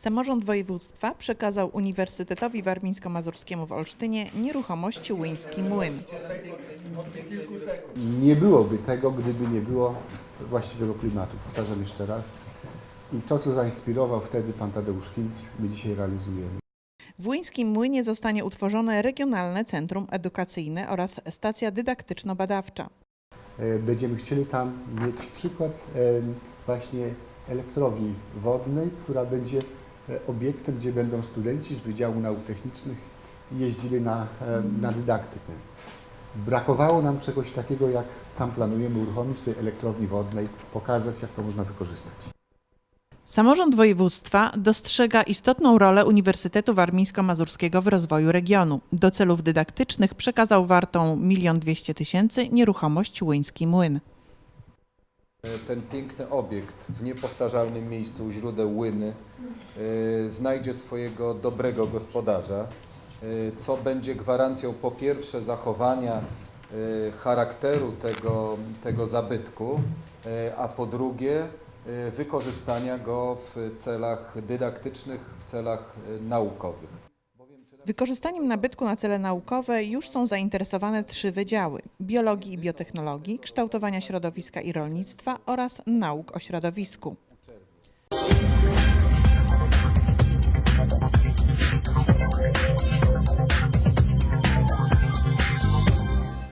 Samorząd województwa przekazał Uniwersytetowi Warmińsko-Mazurskiemu w Olsztynie nieruchomość Łyński Młyn. Nie byłoby tego, gdyby nie było właściwego klimatu. Powtarzam jeszcze raz. I to, co zainspirował wtedy pan Tadeusz Hinz, my dzisiaj realizujemy. W Łyńskim Młynie zostanie utworzone Regionalne Centrum Edukacyjne oraz stacja dydaktyczno-badawcza. E, Będziemy chcieli tam mieć przykład właśnie elektrowni wodnej, która będzie obiektem, gdzie będą studenci z Wydziału Nauk Technicznych jeździli na, em, na dydaktykę. Brakowało nam czegoś takiego, jak tam planujemy uruchomić tej elektrowni wodnej, pokazać, jak to można wykorzystać. Samorząd województwa dostrzega istotną rolę Uniwersytetu Warmińsko-Mazurskiego w rozwoju regionu. Do celów dydaktycznych przekazał wartą 1 200 tysięcy nieruchomość Łyński Młyn. Ten piękny obiekt w niepowtarzalnym miejscu u źródeł Łyny y, znajdzie swojego dobrego gospodarza, y, co będzie gwarancją po pierwsze zachowania y, charakteru tego, tego zabytku, a po drugie wykorzystania go w celach dydaktycznych, w celach naukowych. Wykorzystaniem nabytku na cele naukowe już są zainteresowane trzy wydziały: biologii i biotechnologii, kształtowania środowiska i rolnictwa oraz nauk o środowisku.